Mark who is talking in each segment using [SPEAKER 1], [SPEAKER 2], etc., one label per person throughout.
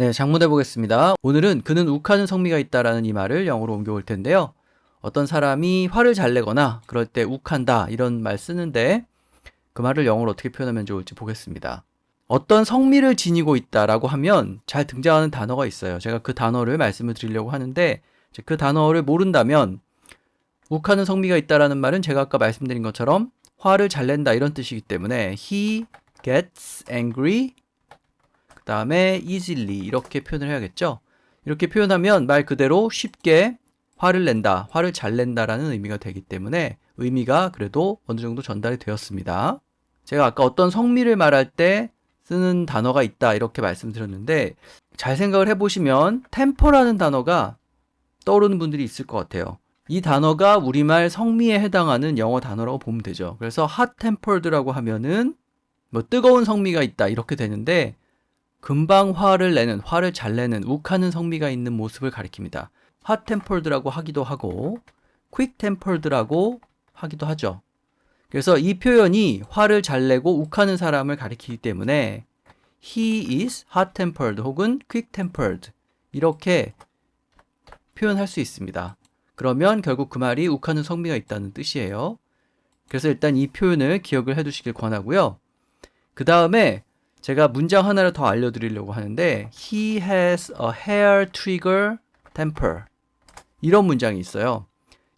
[SPEAKER 1] 네, 장문해 보겠습니다. 오늘은 그는 욱하는 성미가 있다라는 이 말을 영어로 옮겨올 텐데요. 어떤 사람이 화를 잘 내거나 그럴 때 욱한다 이런 말 쓰는데 그 말을 영어로 어떻게 표현하면 좋을지 보겠습니다. 어떤 성미를 지니고 있다라고 하면 잘 등장하는 단어가 있어요. 제가 그 단어를 말씀을 드리려고 하는데 그 단어를 모른다면 욱하는 성미가 있다라는 말은 제가 아까 말씀드린 것처럼 화를 잘 낸다 이런 뜻이기 때문에 he gets angry 그 다음에 easily 이렇게 표현을 해야겠죠. 이렇게 표현하면 말 그대로 쉽게 화를 낸다, 화를 잘 낸다라는 의미가 되기 때문에 의미가 그래도 어느 정도 전달이 되었습니다. 제가 아까 어떤 성미를 말할 때 쓰는 단어가 있다 이렇게 말씀드렸는데 잘 생각을 해보시면 템퍼라는 단어가 떠오르는 분들이 있을 것 같아요. 이 단어가 우리말 성미에 해당하는 영어 단어라고 보면 되죠. 그래서 hot tempered라고 하면은 뭐 뜨거운 성미가 있다 이렇게 되는데 금방 화를 내는 화를 잘 내는 욱하는 성미가 있는 모습을 가리킵니다. tempered라고 하기도 하고 tempered라고 하기도 하죠. 그래서 이 표현이 화를 잘 내고 욱하는 사람을 가리키기 때문에 he is hot tempered 혹은 quick tempered 이렇게 표현할 수 있습니다. 그러면 결국 그 말이 욱하는 성미가 있다는 뜻이에요. 그래서 일단 이 표현을 기억을 해 두시길 권하고요. 그 다음에 제가 문장 하나를 더 알려드리려고 하는데 He has a hair trigger temper 이런 문장이 있어요.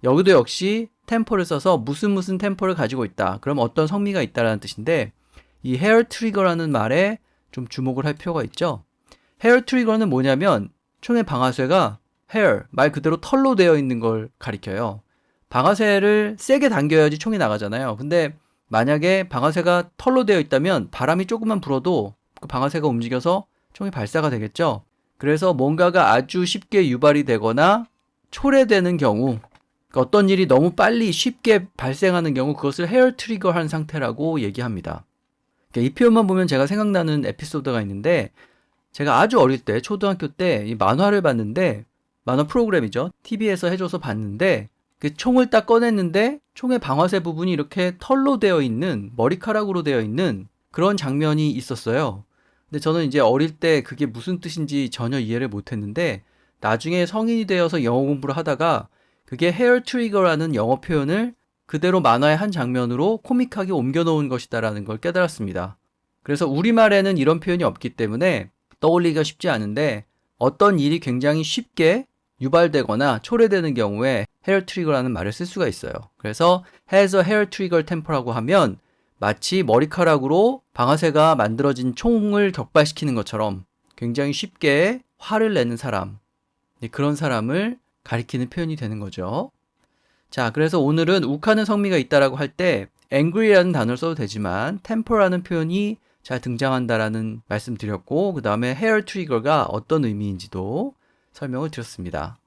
[SPEAKER 1] 여기도 역시 템퍼를 써서 무슨 무슨 템퍼를 가지고 있다. 그럼 어떤 성미가 있다라는 뜻인데 이 hair trigger라는 말에 좀 주목을 할 필요가 있죠. hair trigger는 뭐냐면 총의 방아쇠가 hair 말 그대로 털로 되어 있는 걸 가리켜요. 방아쇠를 세게 당겨야지 총이 나가잖아요. 근데 만약에 방아쇠가 털로 되어 있다면 바람이 조금만 불어도 그 방아쇠가 움직여서 총이 발사가 되겠죠. 그래서 뭔가가 아주 쉽게 유발이 되거나 초래되는 경우 그러니까 어떤 일이 너무 빨리 쉽게 발생하는 경우 그것을 헤어 트리거한 상태라고 얘기합니다. 그러니까 이 표현만 보면 제가 생각나는 에피소드가 있는데 제가 아주 어릴 때 초등학교 때 이 만화를 봤는데 만화 프로그램이죠. TV에서 해줘서 봤는데 그 총을 딱 꺼냈는데 총의 방아쇠 부분이 이렇게 털로 되어 있는 머리카락으로 되어 있는 그런 장면이 있었어요. 근데 저는 이제 어릴 때 그게 무슨 뜻인지 전혀 이해를 못 했는데 나중에 성인이 되어서 영어 공부를 하다가 그게 헤어 트리거라는 영어 표현을 그대로 만화의 한 장면으로 코믹하게 옮겨 놓은 것이다라는 걸 깨달았습니다. 그래서 우리말에는 이런 표현이 없기 때문에 떠올리기가 쉽지 않은데 어떤 일이 굉장히 쉽게 유발되거나 초래되는 경우에 hair trigger라는 말을 쓸 수가 있어요. 그래서 has a hair trigger temper라고 하면 마치 머리카락으로 방아쇠가 만들어진 총을 격발시키는 것처럼 굉장히 쉽게 화를 내는 사람, 네, 그런 사람을 가리키는 표현이 되는 거죠. 자, 그래서 오늘은 욱하는 성미가 있다라고 할 때 angry라는 단어를 써도 되지만 temper라는 표현이 잘 등장한다라는 말씀 드렸고 그 다음에 hair trigger가 어떤 의미인지도 설명을 드렸습니다.